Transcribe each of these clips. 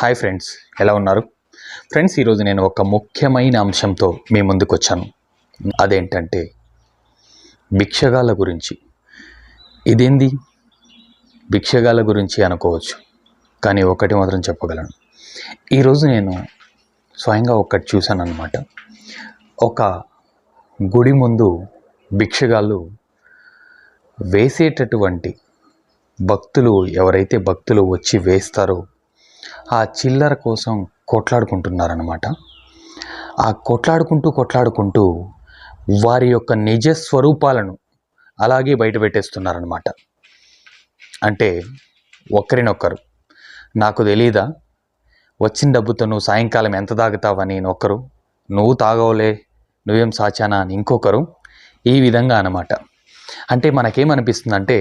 Hi friends ఎలా ఉన్నారు? Friends ఈరోజు నేను ఒక ముఖ్యమైన అంశంతో మీ ముందుకు వచ్చాను అదేంటంటే భిక్షగాల గురించి. ఇదేంది? భిక్షగాల గురించి అనుకోవచ్చు కానీ ఒకటి మాత్రం చెప్పగలను. ఈరోజు నేను స్వయంగా ఒకటి చూశాను అనమాట ఒక గుడి ముందు భిక్షగాళ్ళు వేసేటటువంటి భక్తులు ఎవరైతే భక్తులు వచ్చి వేస్తారో ఆ చిల్లర కోసం కొట్లాడుకుంటున్నారనమాట ఆ కొట్లాడుకుంటూ కొట్లాడుకుంటూ వారి యొక్క నిజ స్వరూపాలను అలాగే బయట పెట్టేస్తున్నారనమాట అంటే ఒకరినొకరు. నాకు తెలీదా? వచ్చిన డబ్బుతో నువ్వు సాయంకాలం ఎంత తాగుతావని ఒకరు నువ్వు తాగవులే నువ్వేం సాచానా అని ఇంకొకరు? ఈ విధంగా అనమాట అంటే మనకేమనిపిస్తుందంటే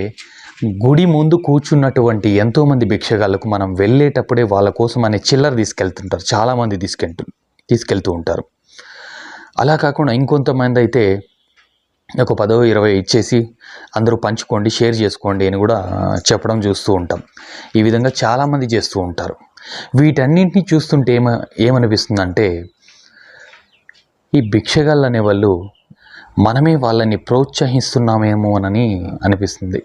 గుడి ముందు కూర్చున్నటువంటి ఎంతోమంది భిక్షగాళ్ళకు మనం వెళ్ళేటప్పుడే వాళ్ళ కోసం అనే చిల్లర తీసుకెళ్తుంటారు. చాలామంది తీసుకెళ్తు తీసుకెళ్తూ ఉంటారు. అలా కాకుండా ఇంకొంతమంది అయితే ఒక పదో ఇరవై ఇచ్చేసి అందరూ పంచుకోండి షేర్ చేసుకోండి అని కూడా చెప్పడం చూస్తూ ఉంటాం. ఈ విధంగా చాలామంది చేస్తూ ఉంటారు. వీటన్నింటినీ చూస్తుంటే ఏమ ఏమనిపిస్తుందంటే ఈ భిక్షగాళ్ళు అనేవాళ్ళు మనమే వాళ్ళని ప్రోత్సహిస్తున్నామేమోనని అనిపిస్తుంది.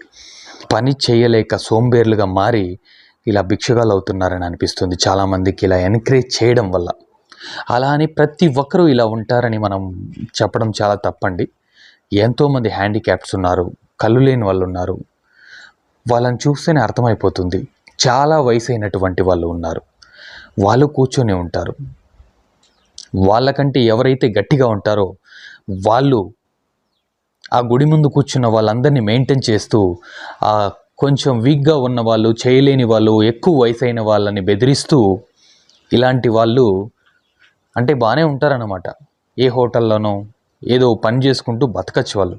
పని చేయలేక సోంబేర్లుగా మారి ఇలా భిక్షగాలు అవుతున్నారని అనిపిస్తుంది. చాలామందికి ఇలా ఎంకరేజ్ చేయడం వల్ల. అలా అని ప్రతి ఒక్కరూ ఇలా ఉంటారని మనం చెప్పడం చాలా తప్పండి. ఎంతోమంది హ్యాండిక్యాప్స్ ఉన్నారు కళ్ళు లేని వాళ్ళు ఉన్నారు. వాళ్ళని చూస్తేనే అర్థమైపోతుంది. చాలా వయసు అయినటువంటి వాళ్ళు ఉన్నారు. వాళ్ళు కూర్చొని ఉంటారు. వాళ్ళకంటే ఎవరైతే గట్టిగా ఉంటారో వాళ్ళు ఆ గుడి ముందు కూర్చున్న వాళ్ళందరినీ మెయింటైన్ చేస్తూ ఆ కొంచెం వీక్గా ఉన్న వాళ్ళు చేయలేని వాళ్ళు ఎక్కువ వయసు అయిన వాళ్ళని బెదిరిస్తూ ఇలాంటి వాళ్ళు అంటే బాగానే ఉంటారన్నమాట. ఏ హోటల్లోనో ఏదో పని చేసుకుంటూ బతకచ్చు వాళ్ళు.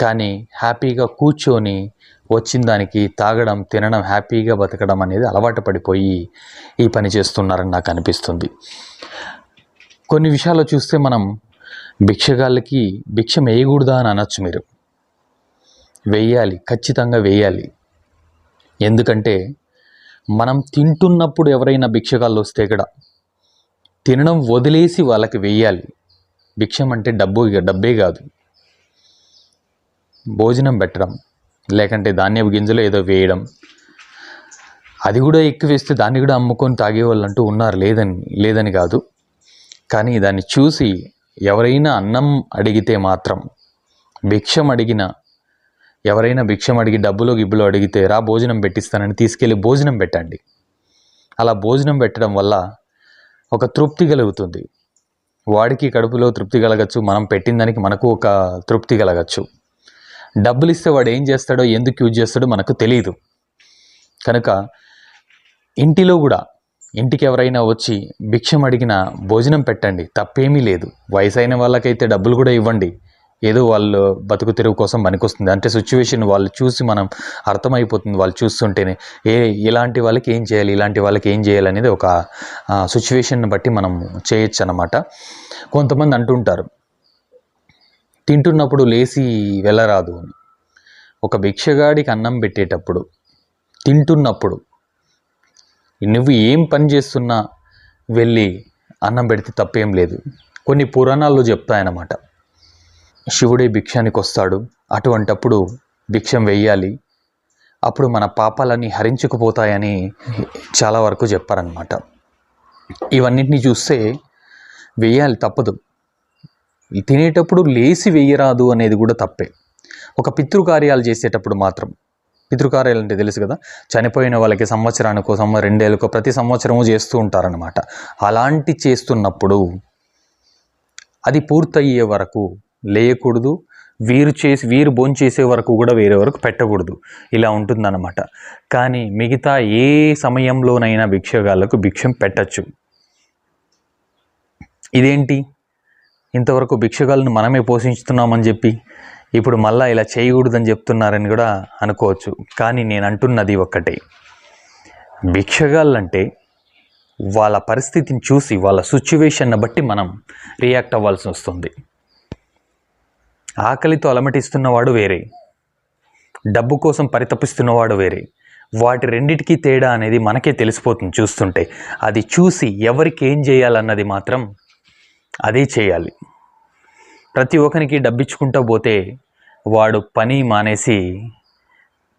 కానీ హ్యాపీగా కూర్చొని వచ్చిన దానికి తాగడం తినడం హ్యాపీగా బతకడం అనేది అలవాటు పడిపోయి ఈ పని చేస్తున్నారని నాకు అనిపిస్తుంది. కొన్ని విషయాలు చూస్తే మనం భిక్షగాళ్ళకి భిక్షం వేయకూడదా అని అనొచ్చు మీరు. వేయాలి ఖచ్చితంగా వేయాలి. ఎందుకంటే మనం తింటున్నప్పుడు ఎవరైనా భిక్షగాళ్ళు వస్తే ఇక్కడ తినడం వదిలేసి వాళ్ళకి వేయాలి. భిక్షం అంటే డబ్బు డబ్బే కాదు. భోజనం పెట్టడం లేకంటే ధాన్యపు గింజలు ఏదో వేయడం అది కూడా ఎక్కువ వేస్తే దాన్ని కూడా అమ్ముకొని తాగేవాళ్ళు అంటూ ఉన్నారు. లేదని లేదని కాదు. కానీ దాన్ని చూసి ఎవరైనా అన్నం అడిగితే మాత్రం భిక్షం అడిగిన ఎవరైనా భిక్షం అడిగి డబ్బులో గిబ్బులో అడిగితే రా భోజనం పెట్టిస్తానని తీసుకెళ్ళి భోజనం పెట్టండి. అలా భోజనం పెట్టడం వల్ల ఒక తృప్తి కలుగుతుంది. వాడికి కడుపులో తృప్తి కలగచ్చు మనం పెట్టిన దానికి మనకు ఒక తృప్తి కలగచ్చు. డబ్బులు ఇస్తే వాడు ఏం చేస్తాడో ఎందుకు యూజ్ చేస్తాడో మనకు తెలియదు కనుక ఇంటిలో కూడా ఇంటికి ఎవరైనా వచ్చి భిక్షం అడిగినా భోజనం పెట్టండి తప్పేమీ లేదు. వయసు అయిన వాళ్ళకైతే డబ్బులు కూడా ఇవ్వండి. ఏదో వాళ్ళు బతుకు తెరువు కోసం పనికొస్తుంది. అంటే సిచ్యువేషన్ వాళ్ళు చూసి మనం అర్థమైపోతుంది వాళ్ళు చూస్తుంటేనే. ఏ ఇలాంటి వాళ్ళకి ఏం చేయాలి ఇలాంటి వాళ్ళకి ఏం చేయాలి అనేది ఒక సిచ్యువేషన్ని బట్టి మనం చేయొచ్చు అనమాట కొంతమంది అంటుంటారు తింటున్నప్పుడు లేచి వెళ్ళరాదు అని. ఒక భిక్షగాడికి అన్నం పెట్టేటప్పుడు తింటున్నప్పుడు నువ్వు ఏం పని చేస్తున్నా వెళ్ళి అన్నం పెడితే తప్పేం లేదు. కొన్ని పురాణాల్లో చెప్తాయన్నమాట శివుడే భిక్షానికి వస్తాడు. అటువంటప్పుడు భిక్షం వెయ్యాలి. అప్పుడు మన పాపాలన్నీ హరించుకుపోతాయని చాలా వరకు చెప్పారనమాట ఇవన్నిటిని చూస్తే వెయ్యాలి తప్పదు. తినేటప్పుడు లేచి వెయ్యరాదు అనేది కూడా తప్పే. ఒక పితృకార్యాలు చేసేటప్పుడు మాత్రం పితృకార్యాలు అంటే తెలుసు కదా. చనిపోయిన వాళ్ళకి సంవత్సరానికో సంవ రెండేళ్ళకో ప్రతి సంవత్సరము చేస్తూ ఉంటారనమాట అలాంటి చేస్తున్నప్పుడు అది పూర్తయ్యే వరకు లేయకూడదు. వీరు చేసి వీరు భోంచేసే వరకు కూడా వేరే వరకు పెట్టకూడదు. ఇలా ఉంటుందన్నమాట. కానీ మిగతా ఏ సమయంలోనైనా భిక్షగాళ్ళకు భిక్షం పెట్టచ్చు. ఇదేంటి? ఇంతవరకు భిక్షగాళ్ళను మనమే పోషించుతున్నామని చెప్పి ఇప్పుడు మళ్ళా ఇలా చేయకూడదని చెప్తున్నారని కూడా అనుకోవచ్చు. కానీ నేను అంటున్నది ఒక్కటే. భిక్షగాళ్ళంటే వాళ్ళ పరిస్థితిని చూసి వాళ్ళ సిచ్యువేషన్ని బట్టి మనం రియాక్ట్ అవ్వాల్సి వస్తుంది. ఆకలితో అలమటిస్తున్నవాడు వేరే. డబ్బు కోసం పరితపిస్తున్నవాడు వేరే. వాటి రెండిటికి తేడా అనేది మనకే తెలిసిపోతుంది చూస్తుంటే. అది చూసి ఎవరికి ఏం చేయాలన్నది మాత్రం అదే చేయాలి. ప్రతి ఒక్కరికి డబ్బిచ్చుకుంటూ పోతే వాడు పని మానేసి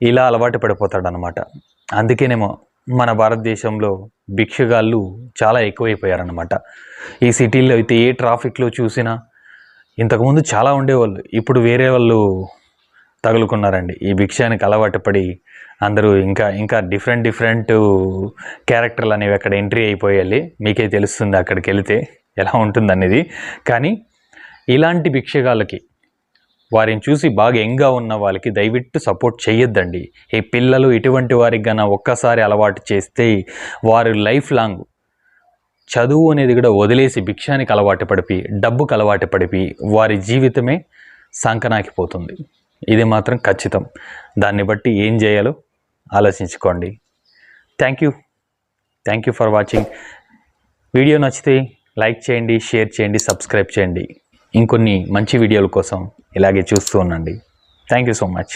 ఇలా అలవాటు పడిపోతాడనమాట అందుకేనేమో మన భారతదేశంలో భిక్షగాళ్ళు చాలా ఎక్కువైపోయారనమాట ఈ సిటీల్లో అయితే ఏ ట్రాఫిక్లో చూసినా ఇంతకుముందు చాలా ఉండేవాళ్ళు ఇప్పుడు వేరే వాళ్ళు తగులుకున్నారండి. ఈ భిక్షానికి అలవాటు పడి అందరూ ఇంకా ఇంకా డిఫరెంట్ డిఫరెంట్ క్యారెక్టర్లు అనేవి అక్కడ ఎంట్రీ అయిపోయాలి మీకే తెలుస్తుంది అక్కడికి వెళితే ఎలా ఉంటుంది అనేది కానీ ఇలాంటి భిక్షగాళ్ళకి వారిని చూసి బాగా యంగ్గా ఉన్న వాళ్ళకి దయవిట్టు సపోర్ట్ చేయొద్దండి ఈ పిల్లలు ఇటువంటి వారికి గన ఒక్కసారి అలవాటు చేస్తే వారు లైఫ్ లాంగ్ చదువు అనేది కూడా వదిలేసి భిక్షానికి అలవాటు పడిపి డబ్బుకు అలవాటు పడిపి వారి జీవితమే సంకనాకిపోతుంది. ఇది మాత్రం ఖచ్చితం. దాన్ని బట్టి ఏం చేయాలో ఆలోచించుకోండి. Thank you. Thank you for watching. Video నచ్చితే లైక్ చేయండి షేర్ చేయండి సబ్స్క్రైబ్ చేయండి. ఇంకొన్ని మంచి వీడియోల కోసం ఇలాగే చూస్తూ ఉండండి. Thank you so much